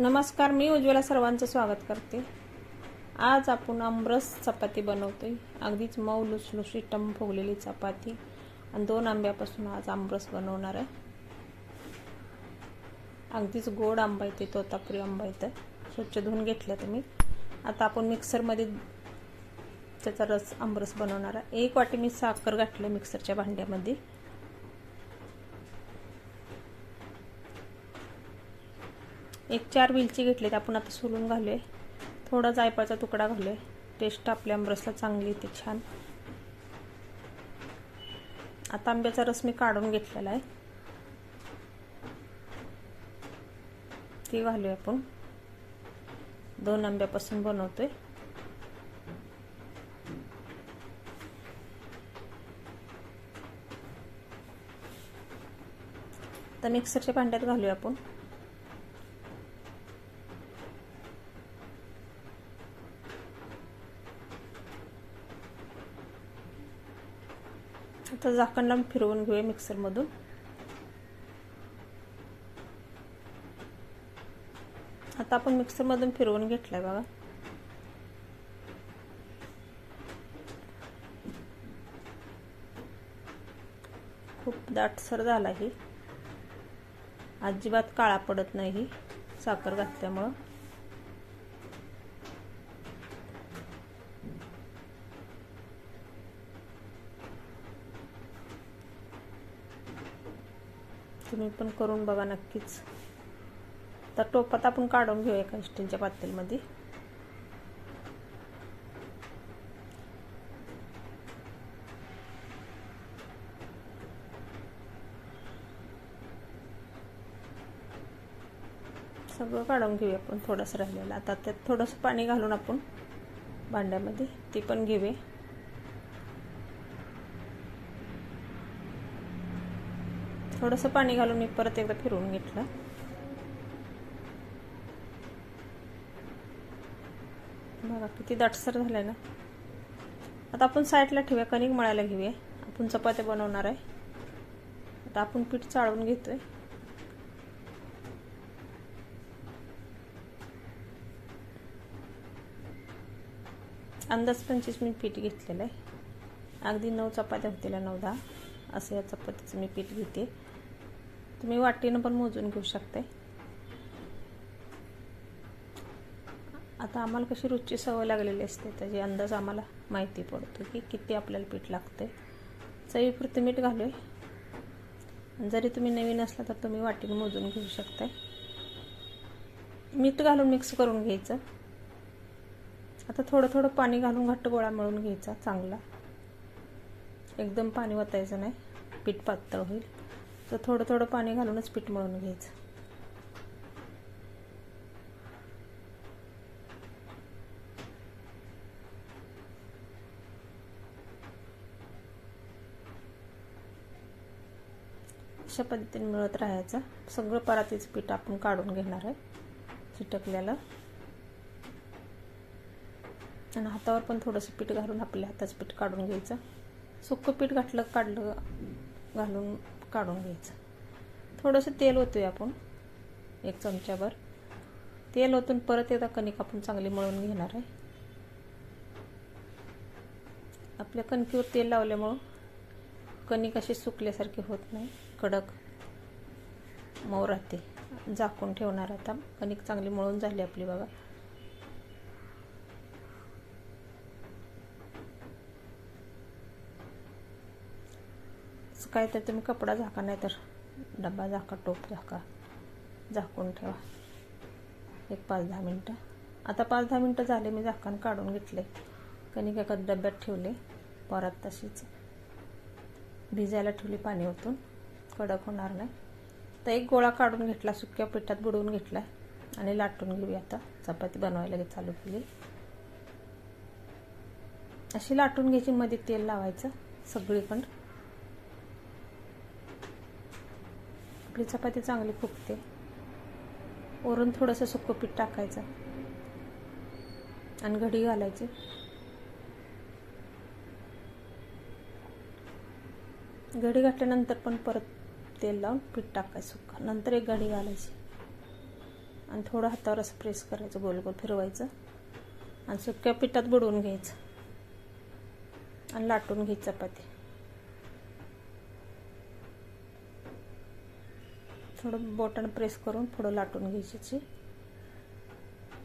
नमस्कार मी उज्ज्वला सर्वांचं स्वागत करते. आज आपण आमरस चपाती बनवतोय. अगदीच मऊ लुसलुशी टम फुगलेली चपाती. आणि दोन आंब्यापासून आज आमरस बनवणार आहे. अगदीच गोड आंबा येते तोतापुरी आंबा येतं स्वच्छ धुवून घेतलं तुम्ही आता आपण मिक्सरमध्ये त्याचा रस आमरस बनवणार आहे. एक वाटी मी साखर घातलं मिक्सरच्या भांड्यामध्ये. एक चार वेलची घेतली आपण आता सोलून घालूया. थोडा जायफळाचा तुकडा घालूया. टेस्ट आपल्या आंबरसला चांगली येते छान. आता आंब्याचा रस मी काढून घेतलेला आहे. ती घालूया आपण. दोन आंब्यापासून बनवतोय. तर मिक्सरच्या भांड्यात घालूया आपण. आता झाकण लावून फिरवून घेऊया मिक्सरमधून. आता आपण मिक्सरमधून फिरवून घेतलाय बघा. खूप दाटसर झाला ही. अजिबात काळा पडत नाही साखर घातल्यामुळं. तुम्ही पण करून बघा नक्कीच. तर टोपात आपण काढून घेऊया एका स्टीलच्या पातेलमध्ये सगळं काढून घेऊया आपण थोडंसं राहिलेलं. आता त्यात थोडंसं पाणी घालून आपण भांड्यामध्ये ते पण घेऊया. थोडंसं पाणी घालून मी परत एकदा फिरवून घेतलं. बघा किती दाटसर झालंय ना. आता आपण साईडला ठेवूया कणिक मळायला घेऊया. आपण चपात्या बनवणार आहे. आता आपण पीठ चाळून घेतोय. अंदाज पंचवीस मी पीठ घेतलेलं आहे. अगदी नऊ चपात्या होतील नऊ दहा. असं या चपातीचं मी पीठ घेते. तुम्ही वाटीनं पण मोजून घेऊ शकते. आता आम्हाला कशी रुची सवय लागलेली असते त्याची अंदाज आम्हाला माहिती पडतो की किती आपल्याला पीठ लागते चवीपुरतं मीठ आहे जरी तुम्ही नवीन असला तर तुम्ही वाटीनं मोजून घेऊ शकता मीठ घालून मिक्स करून घ्यायचं. आता थोडं थोडं पाणी घालून घट्ट गोळा मळून घ्यायचा चांगला. एकदम पाणी वतायचं नाही. पीठ पातळ होईल. तर थोडं थोडं पाणी घालूनच पीठ मळून घ्यायचं. अशा पद्धतीने मिळत राहायचं. सगळं परातीचं पीठ आपण काढून घेणार आहे चिटकल्याला आणि हातावर पण थोडंसं पीठ घालून आपल्या हाताचं पीठ काढून घ्यायचं. सुक्कं पीठ घातलं काढलं घालून काढून घ्यायचं. थोडंसं तेल होतोय आपण. एक चमच्याभर तेल ओतून परत एकदा कणिक आपण चांगली मळून घेणार आहे. आपल्या कणकीवर तेल लावल्यामुळं कणिक अशी सुकल्यासारखी होत नाही. कडक मऊ राहते. झाकून ठेवणार आता. कणिक चांगली मळून झाली आपली बघा. काय तर तुम्ही कपडा झाका नाही तर डबा झाका टोप झाका झाकून ठेवा. एक पाच दहा मिनटं. आता पाच दहा मिनटं झाले मी झाकण काढून घेतले कणिक एका डब्यात ठेवले परत तशीच भिजायला ठेवली पाणी ओतून. कडक होणार नाही. तर एक गोळा काढून घेतला सुक्या पिठात बुडवून घेतला आणि लाटून घेऊया आता. चपाती बनवायला चालू केली. अशी लाटून घ्यायची मध्ये तेल लावायचं सगळीकडं. आपली चपाती चांगली फुगते. वरून थोडंसं सुकं पीठ टाकायचं. आणि घडी घालायची. घडी घातल्यानंतर पण परत तेल लावून पीठ टाकायचं सुका. नंतर एक घडी घालायची. आणि थोडं हातावर असं प्रेस करायचं गोल गोल फिरवायचं. आणि सुक्या पिठात बुडवून घ्यायचं. आणि लाटून घ्यायची चपाती. थोडं बोटानं प्रेस करून थोडं लाटून घ्यायची.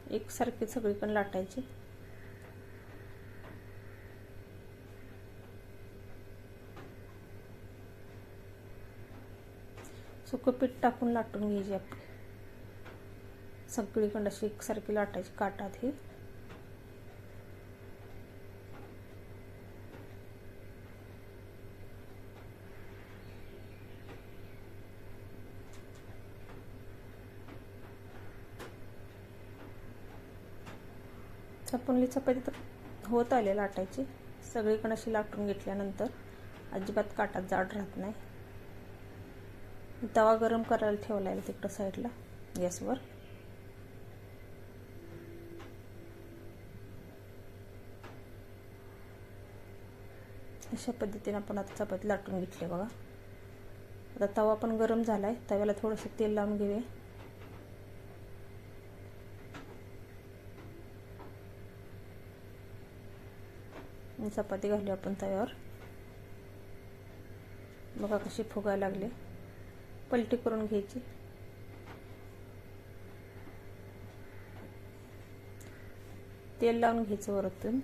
एकसारखी सगळीकडे लाटायची. सुकं पीठ टाकून लाटून घ्यायची आपली. सगळीकडं अशी एकसारखी लाटायची काटात ही. चपणली चपाती तर होत आले लाटायची. सगळीकडे अशी लाटून घेतल्यानंतर अजिबात काटात जाड राहत नाही. तवा गरम करायला ठेवला आहे तिकडं साईडला गॅसवर. अशा पद्धतीने आपण आता चपाती लाटून घेतली बघा. आता तवा पण गरम झाला आहे तव्याला थोडंसं तेल लावून घेऊया. चपाती घालू आपण तव्यावर. बघा कशी फुगायला लागले. पलटी करून घ्यायची. तेल लावून घ्यायचं वरतून.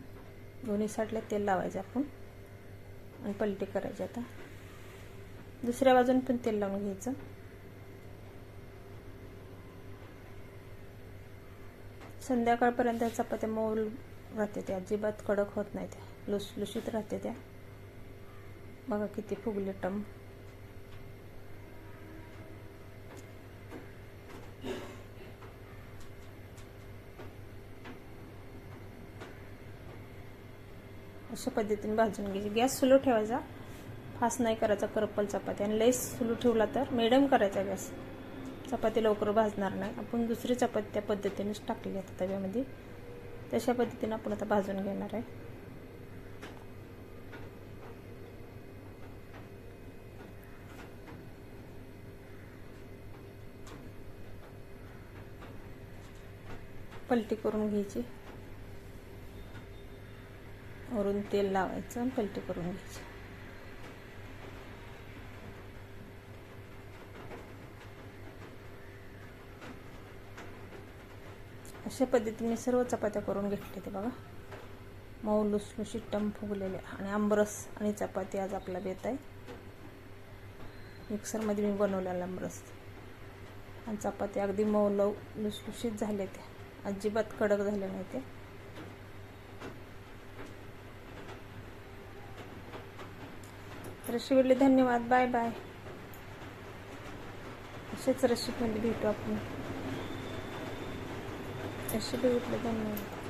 दोन्ही साईडला तेल लावायचं आपण. आणि पलटी करायची आता. दुसऱ्या बाजून पण तेल लावून घ्यायचं. संध्याकाळपर्यंत चपात्या मऊ राहते त्या. अजिबात कडक होत नाही त्या. लुसलुशीत राहते त्या. बघा किती फुगले टम. अशा पद्धतीने भाजून घ्यायची. गॅस सुलू ठेवायचा. फास्ट नाही करायचा करपल चपाती. आणि लेस सुलू ठेवला तर मिडियम करायचा गॅस. चपाती लवकर भाजणार नाही. आपण दुसरी चपाती त्या पद्धतीनेच टाकली आता तव्यामध्ये. तशा पद्धतीने आपण आता भाजून घेणार आहे. पलटी करून घ्यायची. वरून तेल लावायचं आणि पलटी करून घ्यायची. अशा पद्धतीने सर्व चपात्या करून घेतल्या ते बघा. मऊ लुसलुशीत टम फुगलेले आणि आंबरस आणि चपाती आज आपला बेत आहे. मिक्सरमध्ये मी बनवलेला आंबरस आणि चपाती अगदी मऊ लव लुसलुशीत झाले ते अजिबात कडक झाले नाही ते रेसिपीले धन्यवाद बाय बाय. असेच रेसिपीमध्ये भेटू आपण. taşı bir yükledim.